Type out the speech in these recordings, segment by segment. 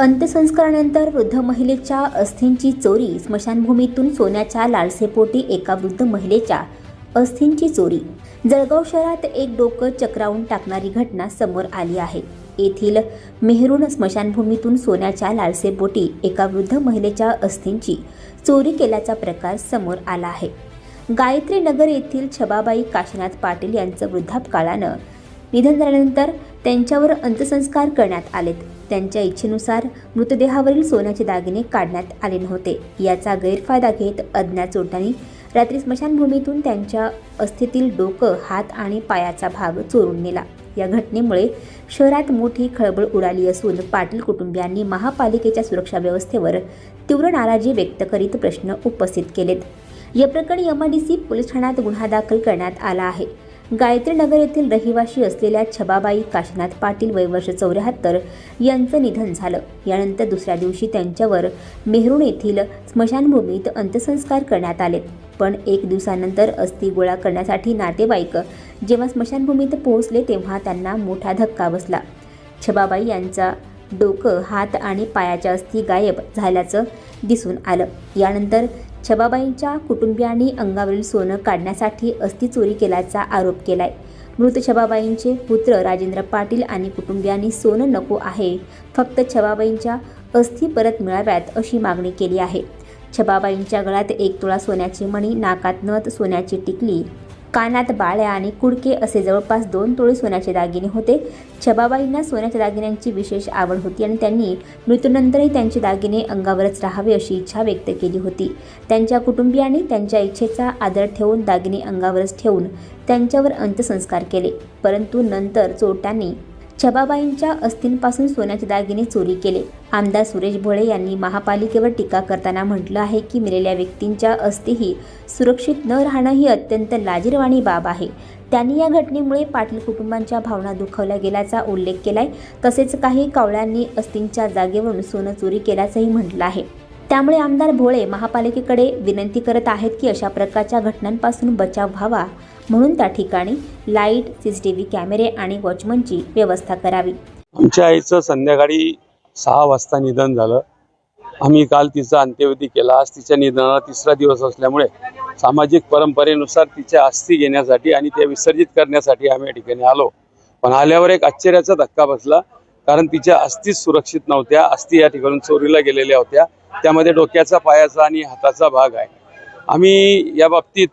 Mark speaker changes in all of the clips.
Speaker 1: अंत्यसंस्कारानंतर वृद्ध महिलेच्या अस्थींची चोरी स्मशानभूमीतून सोन्याच्या लालसेपोटी एका वृद्ध महिलेच्या अस्थींची चोरी. जळगाव शहरात एक डोकं चक्रावून टाकणारी घटना समोर आली आहे. येथील मेहरून स्मशानभूमीतून सोन्याच्या लालसेपोटी एका वृद्ध महिलेच्या अस्थींची चोरी केल्याचा प्रकार समोर आला आहे. गायत्री नगर येथील छबाबाई काशीनाथ पाटील यांचं वृद्धापकाळानं निधन झाल्यानंतर त्यांच्यावर अंत्यसंस्कार करण्यात आलेत. त्यांच्या इच्छेनुसार मृतदेहावरील सोन्याचे दागिने काढण्यात आले नव्हते. याचा गैरफायदा घेत अज्ञात चोरट्यांनी रात्री स्मशानभूमीतून त्यांच्या अस्थितील डोकं हात आणि पायाचा भाग चोरून नेला. या घटनेमुळे शहरात मोठी खळबळ उडाली असून पाटील कुटुंबियांनी महापालिकेच्या सुरक्षा व्यवस्थेवर तीव्र नाराजी व्यक्त करीत प्रश्न उपस्थित केलेत. या प्रकरणी एमआयडीसी पोलीस ठाण्यात गुन्हा दाखल करण्यात आला आहे. गायत्री नगर येथील रहिवाशी असलेल्या छबाबाई काशीनाथ पाटील वयवर्ष चौऱ्याहत्तर यांचं निधन झालं. यानंतर दुसऱ्या दिवशी त्यांच्यावर मेहरुण येथील स्मशानभूमीत अंत्यसंस्कार करण्यात आले. पण एक दिवसानंतर अस्थि गोळा करण्यासाठी नातेवाईक जेव्हा स्मशानभूमीत पोहोचले तेव्हा त्यांना मोठा धक्का बसला. छबाबाई यांचा डोकं हात आणि पायाच्या अस्थि गायब झाल्याचं दिसून आलं. यानंतर छबाबाईंच्या कुटुंबियांनी अंगावरील सोनं काढण्यासाठी अस्थि चोरी केल्याचा आरोप केलाय. मृत छबाबाईंचे पुत्र राजेंद्र पाटील आणि कुटुंबियांनी सोनं नको आहे. फक्त छबाबाईंच्या अस्थि परत मिळाव्यात अशी मागणी केली आहे. छबाबाईंच्या गळ्यात एक तोळा सोन्याची मणी नाकात नथ सोन्याची टिकली. कानात बाळ्या आणि कुडके असे जवळपास दोन तोळे सोन्याचे दागिने होते. छबाबाईंना सोन्याच्या दागिन्यांची विशेष आवड होती आणि त्यांनी मृत्यूनंतरही त्यांचे दागिने अंगावरच राहावे अशी इच्छा व्यक्त केली होती. त्यांच्या कुटुंबियांनी त्यांच्या इच्छेचा आदर ठेवून दागिने अंगावरच ठेवून त्यांच्यावर अंत्यसंस्कार केले. परंतु नंतर चोरट्यांनी छबाबाईंच्या अस्थींपासून सोन्याचे दागिने चोरी केले. आमदार सुरेश भोळे यांनी महापालिकेवर टीका करताना म्हटलं आहे की मिलेल्या व्यक्तींच्या अस्थीही सुरक्षित न राहणं ही अत्यंत लाजीरवाणी बाब आहे. त्यांनी या घटनेमुळे पाटील कुटुंबांच्या भावना दुखावल्या गेल्याचा उल्लेख केलाय. तसेच काही कावळ्यांनी अस्थींच्या जागेवरून सोनं चोरी केल्याचंही म्हटलं आहे. त्यामुळे आमदार भोळे महापालिकेकडे विनंती करत आहेत की अशा प्रकारच्या घटनांपासून बचाव व्हावा म्हणून त्या ठिकाणी लाइट सीसीटीव्ही कॅमेरे आणि वॉचमनची व्यवस्था करावी.
Speaker 2: आमच्या आईचं संध्याकाळी सहा वाजता निधन झालं. आम्ही काल तिचा अंत्यविधी केला. आज तिच्या निधनाला तिसरा दिवस असल्यामुळे सामाजिक परंपरेनुसार तिच्या अस्थी घेण्यासाठी आणि त्या विसर्जित करण्यासाठी आम्ही या ठिकाणी आलो. पण आल्यावर एक आश्चर्याचा धक्का बसला. कारण तिच्या अस्थी सुरक्षित नव्हत्या. अस्थी या ठिकाणून चोरीला गेलेल्या होत्या. त्यामध्ये डोक्याचा पायाचा आणि हाताचा भाग आहे. आम्ही या बाबतीत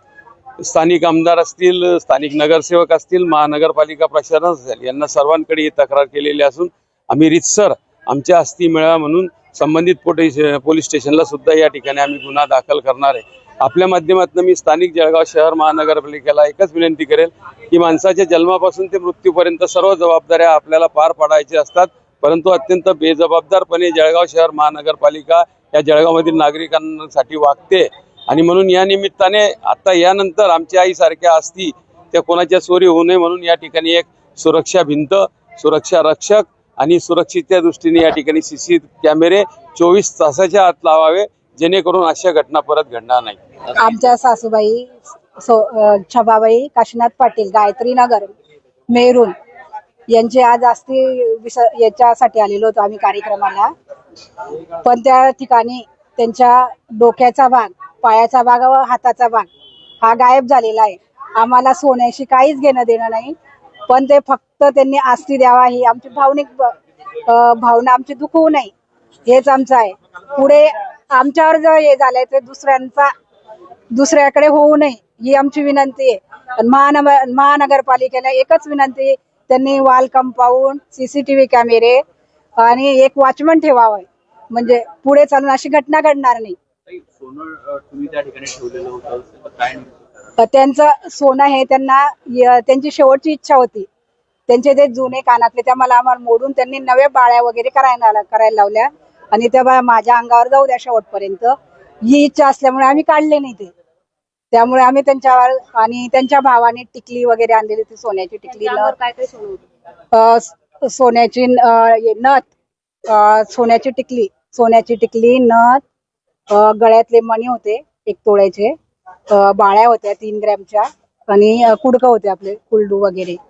Speaker 2: स्थानिक आमदार असतील स्थानिक नगरसेवक असतील महानगरपालिका प्रशासन असेल यांना सर्वांकडे ही तक्रार केलेली असून आम्ही रितसर आमच्या अस्थी मिळावा म्हणून संबंधित पोटे पोलीस स्टेशनला सुद्धा या ठिकाणी आम्ही गुन्हा दाखल करणार आहे. आपल्या माध्यमातून मी स्थानिक जळगाव शहर महानगरपालिकेला एकच विनंती करेल की माणसाच्या जन्मापासून ते मृत्यूपर्यंत सर्व जबाबदाऱ्या आपल्याला पार पाडायच्या असतात. परंतु अत्यंत बेजबाबदारपणे जळगाव शहर महानगरपालिका या जळगावमधील नागरिकांसाठी वागते. आणि म्हणून या निमित्ताने आता यानंतर आमच्या आईसारख्या असती त्या कोणाच्या चोरी होऊ नये म्हणून या ठिकाणी एक सुरक्षा भिंत सुरक्षा रक्षक आणि सुरक्षितच्या दृष्टीने या ठिकाणी सीसी कॅमेरे चोवीस तासाच्या आत लावावे. जेणेकरून अशा घटना परत घडणार नाही.
Speaker 3: आमच्या सासूबाई सो छबाबाई काशीनाथ पाटील गायत्री नगर मेरून यांचे आज आस्ती विस याच्यासाठी आलेलो होतो आम्ही कार्यक्रमाला. पण त्या ठिकाणी त्यांच्या डोक्याचा भाग पायाचा भाग व हाताचा भाग हा गायब झालेला आहे. आम्हाला सोन्याशी काहीच घेणं देणं नाही पण ते फक्त त्यांनी आस्ती द्यावा ही आमची भावनिक भावना आमची दुखवू नये हेच आमचं आहे. पुढे आमच्यावर जर हे झालंय तर दुसऱ्यांचा दुसऱ्याकडे होऊ नये ही आमची विनंती आहे. आणि महानगर महानगरपालिकेला एकच विनंती आहे, त्यांनी वाल कंपाऊंड सीसीटीव्ही कॅमेरे आणि एक वॉचमन ठेवावं. म्हणजे पुढे चालून अशी घटना घडणार नाही. त्यांचं सोनं हे त्यांना त्यांची शेवटची इच्छा होती. त्यांचे ते जुने कानातले त्या मला आम्हाला मोडून त्यांनी नव्या बाळ्या वगैरे करायला करायला लावल्या. आणि त्या बा- माझ्या अंगावर जाऊ द्या शेवटपर्यंत. ही इच्छा असल्यामुळे आम्ही काढले नाही ते. त्यामुळे आम्ही त्यांच्यावर आणि त्यांच्या भावाने टिकली वगैरे आणलेली ती सोन्याची टिकली नथ
Speaker 4: काय काय सोनं होतं?
Speaker 3: अ, स- सोन्याची अ, हे नथ अ, सोन्याची टिकली. सोन्याची टिकली नथ अ, गळ्यातले मणी होते एक तोळ्याचे. अ, बाळ्या होत्या तीन ग्रॅमच्या आणि अ, कुडकं होते आपले कुलडू वगैरे.